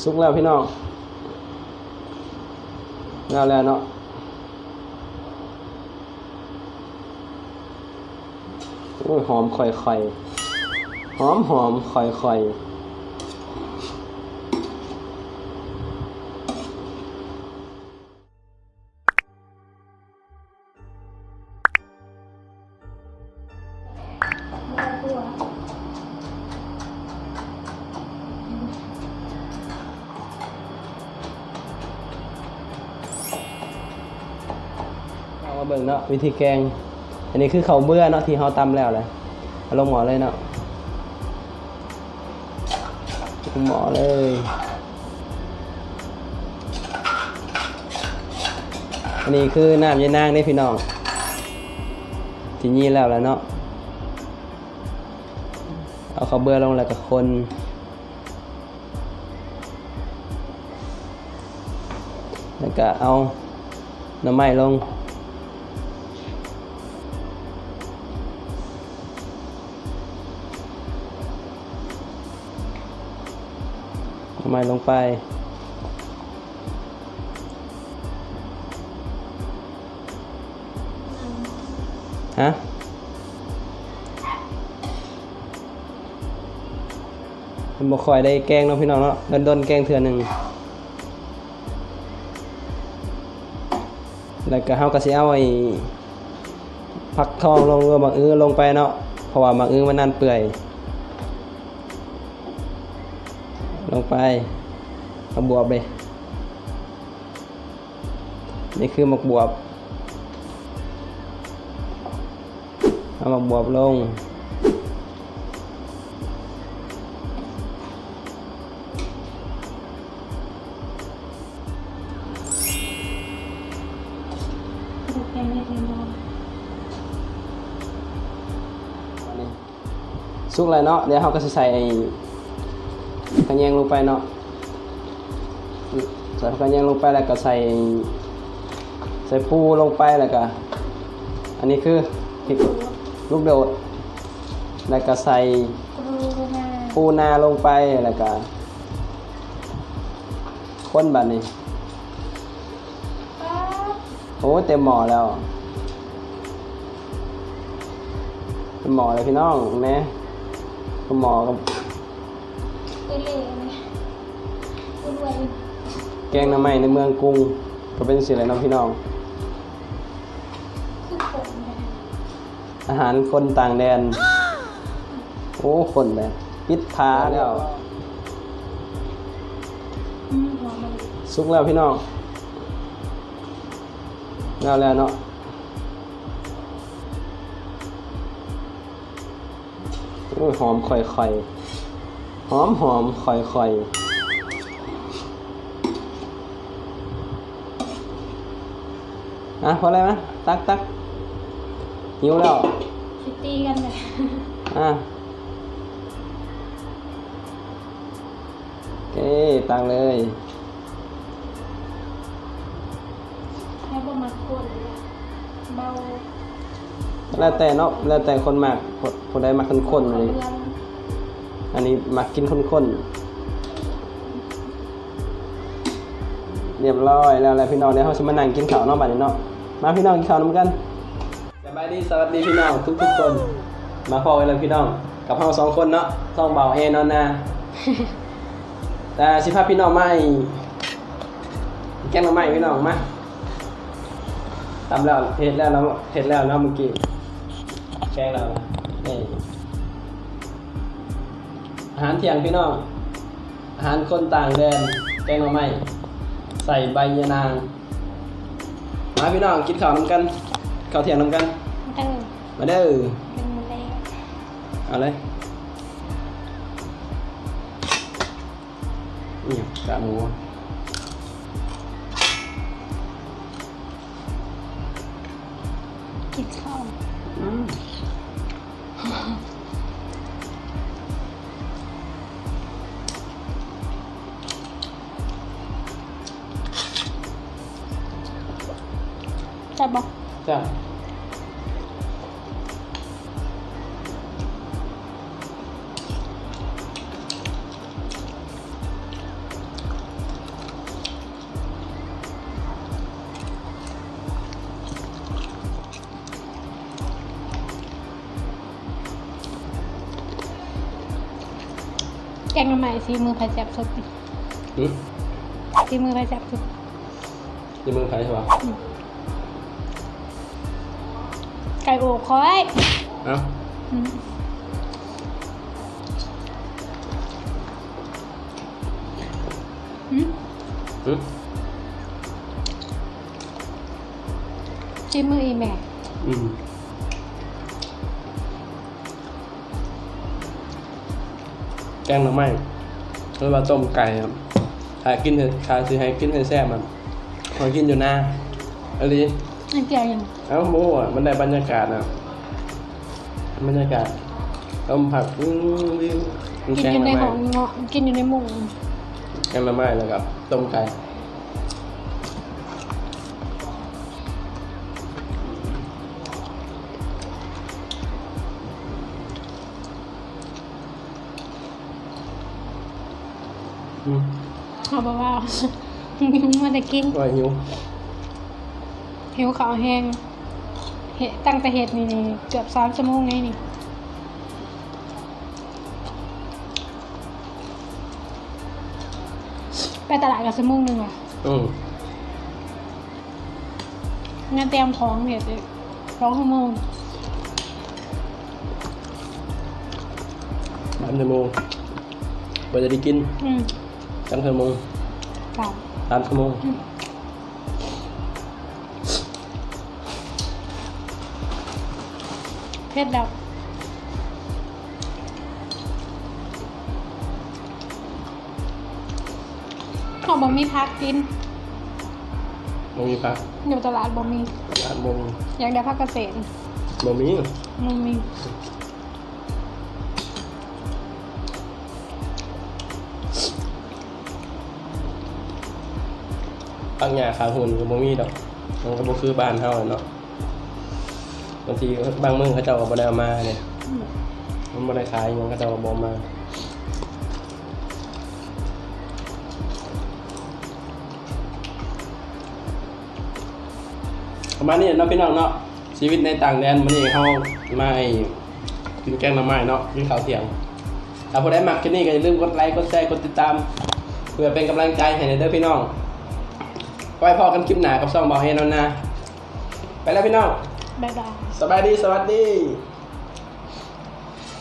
สุกแล้วพี่น้องแล้วแล้วเนาะหอมค่อยๆหอมหอมค่อยๆ มาเบิ่งเนาะวิธีแกง อันนี้คือเขาเบื่อเนาะที่เขาตำแล้วเลยเอาลงหมอเลยเนาะลงหมอเลยอันนี้คือน้ำยานางนี่พี่น้องทีนี่แล้วแล้วเนาะเอาเขาเบื่อลงแล้วก็คนแล้วก็เอาน้ำไม้ลง ไม้ลงไป ฮะ มันบ่คอยได้แกงเนาะพี่น้องเนาะโดนๆแกงเทื่อหนึ่งแล้วก็เฮาก็สิเอาไอ้ผักทองลงหรือว่าหมักอื้อลงไปเนาะ เพราะว่าหมักอื้อมันนั่นเปื่อย ลงไปเอาบวบเลย นี่คือหมักบวบ เอาหมักบวบลงแกงไม่เค็มพอสุกแล้วเนาะ เดี๋ยวเราก็จะใส่ไอ้ กระเนียงลงไปเนาะใส่กระเนียงลงไปแล้วก็ใส่ ใส่ปูลงไปแล้วก็ อันนี้คือพริกลูกโดด แล้วก็ใส่ผูนาปูนาลงไปแล้วก็ข้นแบบนี้โอ้เต็มหม้อแล้วเต็มหม้อเลยพี่น้องแม่ก็หม้อกับ เอเล่ไหมรวยแกงหน้ำไม้ในเมืองกรุงก็เป็นสิ่งไรน้องพี่น้อง คือผมนะอาหารคนต่างแดน โอ้คนเลยปิดพาแล้วอืมหัวมันสุกแล้วพี่น้องแล้วแล้วเนาะโอ้ยหอมค่อยๆ หอมหอมค่อยๆอะพออะไรไหมตักตักหิวแล้วชิตตี้กันเลยอะโอเคตังเลยให้พวกมันกดเลยอะเบาแล้วแต่เนาะแล้วแต่คนมากคนคนใดมาข้นๆเลยเรื่ อันนี้มากินข้นๆ เรียบร้อยแล้วแล้วพี่น้องเดี๋ยวเราจะมานั่งกินข้าวนาะบัดนี้เนาะ มาพี่น้องกินข้าวน้ำกันสบายดีสวัสดีพี่น้องทุกๆคน มาพอกันเลยพี่น้อง กับเราสองคนเนาะต้องเบาเอนอนนาแต่สิพาพพี่น้องไมาให้แกงน้ำไม้พี่น้องมาทำแล้วเผ็ดแล้วเนาะเผ็ดแล้วเนาะเมื่อกี้แกงแล้วนี่ หารเที่ยงพี่น้อง อาหารคนต่างแดนแกงหน่อไม้ใส่ใบยะนาง มาพี่น้องกินข้าวน้ำกันข้าวเที่ยงน้ำกัน เด้อมาเด้อเป็นแรกเอาเลยนี่กากหมู จบบอกจับแกงทำไมซีมือไผ่แซ่บสุดซีมือไผ่แซ่บสุดซีมือไผ่ใช่ปะ ไก่โอกคอยเอ้าอืมอืมหืมซีมืออีแม่ อืมแกงหน่อไม้หรือว่าต้มไก่ครับหากินเถอะขายซื้อให้กินให้แซ่บมันพอกินอยู่หน้าอะไร อันเจียวยังเอ้าโม่อะมันได้บรรยากาศนะบรรยากาศต้มผักวิววิวกินแกงอยู่หในน่อหไม้องเงาะกินอยู่ในหมุงแกงหน่อไม้แล้วกับต้มไก่อืมเอาบอกว่า มันจะกิน ว่าหิว หิวขาวแห้งเห็ดตั้งแต่เห็ดนี่นี่เกือบสามชั่วโมงไงนี่ไปตลาดกับชั่วโมงหนึ่งอะอืมงานเตรียมของเห็ดอีกสองชั่วโมงสามชั่วโมงกว่าจะได้กินอืมสามชั่วโมงสามสามชั่วโมง อืม เผ็ดแล้วเขาบอกมีพักกินโมงมีพักอยู่ตลาดบ่มีสามโมงอยากได้พักเกษตรโมมีมันมีปังหญ้าขาหุ่นก็บ่มีดอกมันก็บ่คือบ้านเฮาอะเนาะบางทีบางเมืองเขาเจ้าก็บ่ได้เอามาเนี่ยมันบ่ได้ขายหยังเขาเจ้าก็บ่เอามาประมาณนี้เนาะพี่น้องเนาะชีวิตในต่างแดนมื้อนี้เฮามากินแกงหน่อไม้เนาะกินข้าวเที่ยงถ้าผู้ใดมักคลิปนี้ก็อย่าลืมกดไลค์กดแชร์กดติดตาม เพื่อเป็นกำลังใจให้ในเด้อพี่น้องไว้พอกันคลิปหน้ากับช่องบอกให้นอนนะไปแล้วพี่น้อง บ๊ายบาย สบายดีสวัสดี